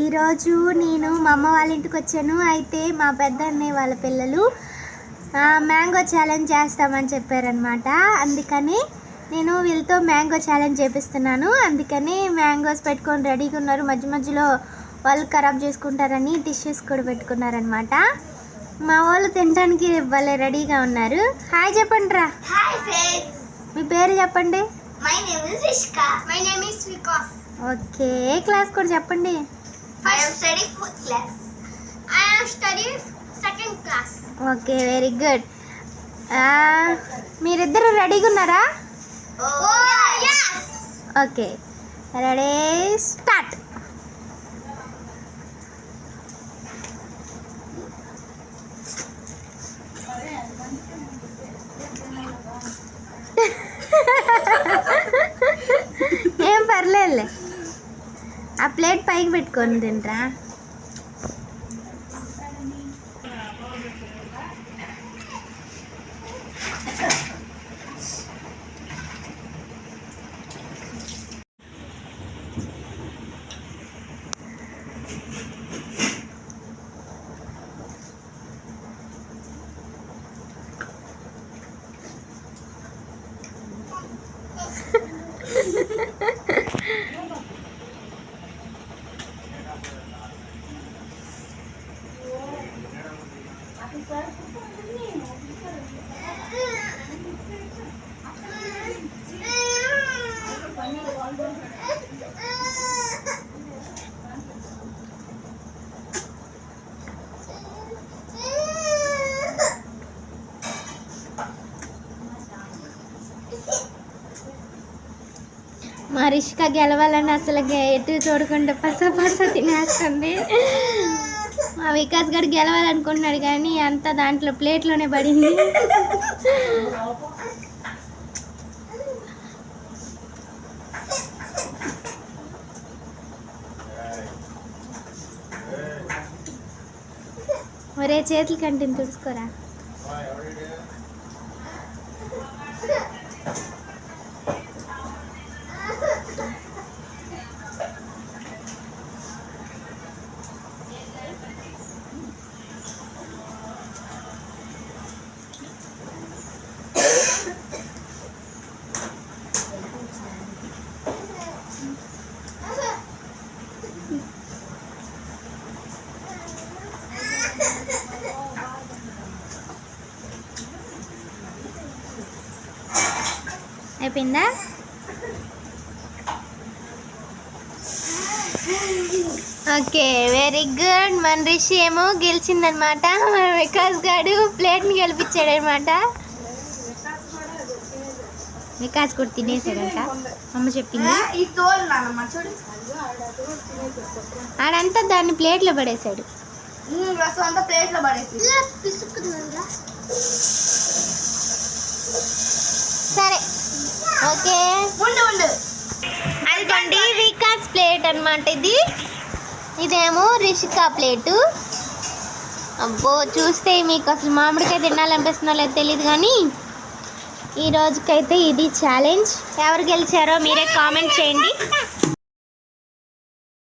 ఈరోజు నేను మా అమ్మ వాళ్ళ ఇంటికి వచ్చాను. అయితే మా పెద్ద అన్నయ్య వాళ్ళ పిల్లలు మ్యాంగో ఛాలెంజ్ చేస్తామని చెప్పారనమాట అందుకని నేను వీళ్ళతో మ్యాంగో ఛాలెంజ్ చేపిస్తున్నాను. అందుకని మ్యాంగోస్ పెట్టుకొని రెడీగా ఉన్నారు. మధ్య మధ్యలో వాళ్ళు ఖరాబ్ చేసుకుంటారని టిష్యూస్ కూడా పెట్టుకున్నారనమాట మా వాళ్ళు తినడానికి భలే రెడీగా ఉన్నారు. హాయ్ చెప్పండి రా. మీ పేరు చెప్పండి. My name is Rishka. My name is Vikas. Okay A class కూడా చెప్పండి. I am studying fourth class. I am studying second class. Okay very good మీరిద్దరు రెడీగా ఉన్నారా Oh, yes. Okay ready start ఆ ప్లేట్ పైకి పెట్టుకొని తింటరా మా రిష్క గెలవాలని అసలు ఎటు చూడకుండా పస పస తినేస్తుంది. మా వికాస్ గారు గెలవాలనుకుంటున్నాడు కానీ అంతా దాంట్లో ప్లేట్లోనే పడింది. ఒరే చేతులు కంటిని తుడుచుకోరా. అయిపోయిందా? ఓకే వెరీ గుడ్ మన రిషి ఏమో గెలిచిందనమాట. మన వికాస్ గాడు ప్లేట్ని గెలిపించాడు అనమాట వికాస్ కూడా తినేసాడంట. అమ్మ చెప్పింది. ఆడంతా దాన్ని ప్లేట్లో పడేశాడు. రసం అంతా ప్లేట్లో పడేసి సరే. ఓకే. ఉండు ఉండు. అదిగోండి వికాస్ ప్లేట్ అన్నమాట ఇది. ఇదేమో రిషికా ప్లేటు. అబ్బో చూస్తే మీకు అసలు మామిడికాయ తినాలనిపిస్తుందో లేదో తెలియదు కానీ ఈ రోజుకైతే ఇది ఛాలెంజ్ ఎవరు గెలిచారో మీరే కామెంట్ చేయండి.